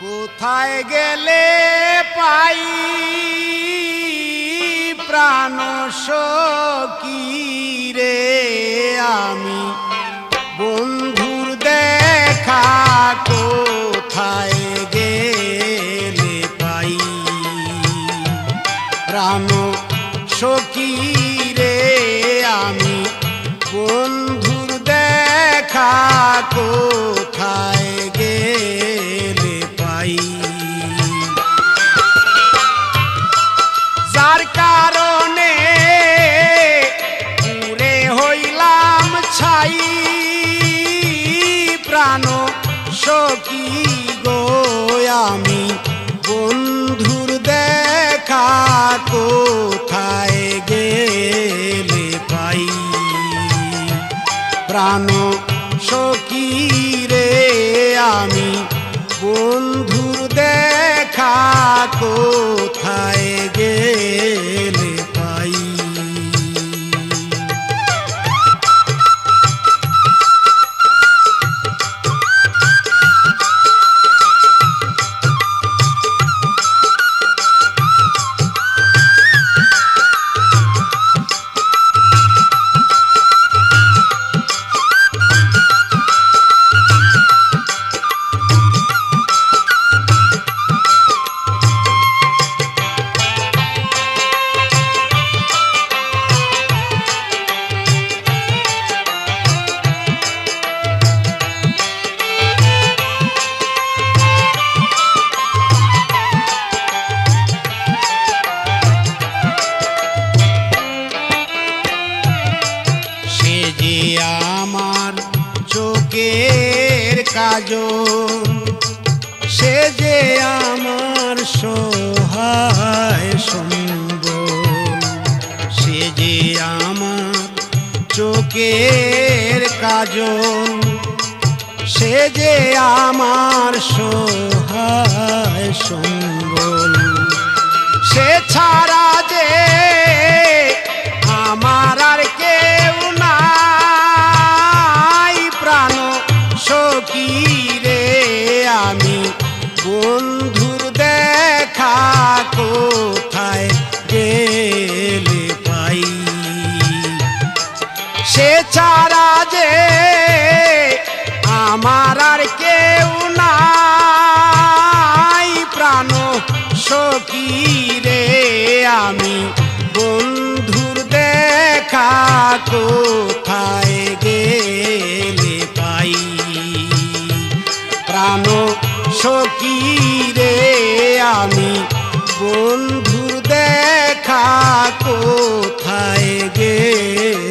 কোথায় গেলে পাই? প্রাণ সখী রে আমি। বন্ধুর দেখা কোথায় গেলে পাই? প্রাণ সখী রে আমি। বন্ধুর দেখা কোথায় প্রাণ সখী গো, আমি বন্ধুর দেখা কোথায় গেলে পাই? প্রাণ সখী রে, আমি বন্ধুর দেখা কোথায় চোখের কাজল, সে যে আমার সহায় সম্বল, সে যে আমার চোখের কাজল, সে যে আমার সহায় সম্বল। সখী রে আমি? বন্ধুর দেখা কোথায় গেলে পাই? সে ছাড়া যে আমার আর কেউ নাই। প্রাণ সখী রে আমি, বন্ধুর দেখা কোথায় গেলে প্রাণ সখী রে আমি। বন্ধুর দেখা কোথায় গেলে?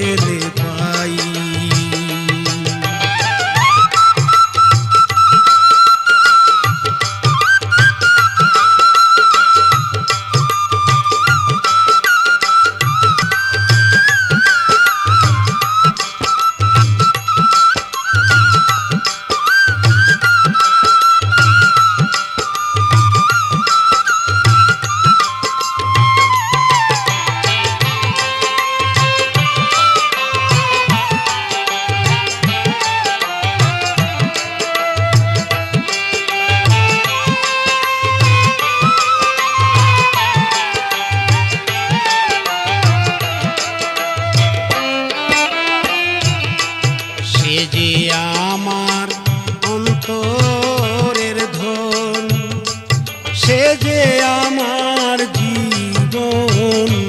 সে যে আমার জীবন।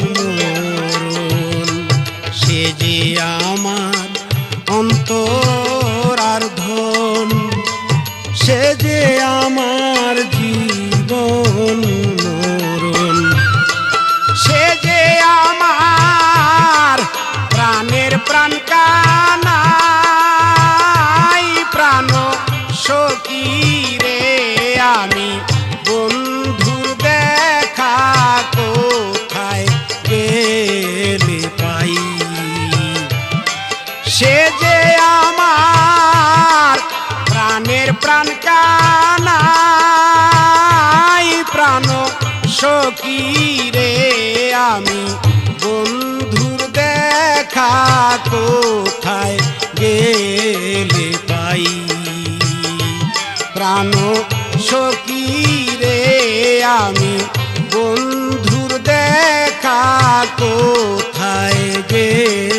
প্রাণ কানাই, প্রাণ সখী রে আমি। বন্ধুর দেখা কোথায় গেলে পাই? প্রাণ সখী রে আমি। বন্ধুর দেখা কোথায় গেলে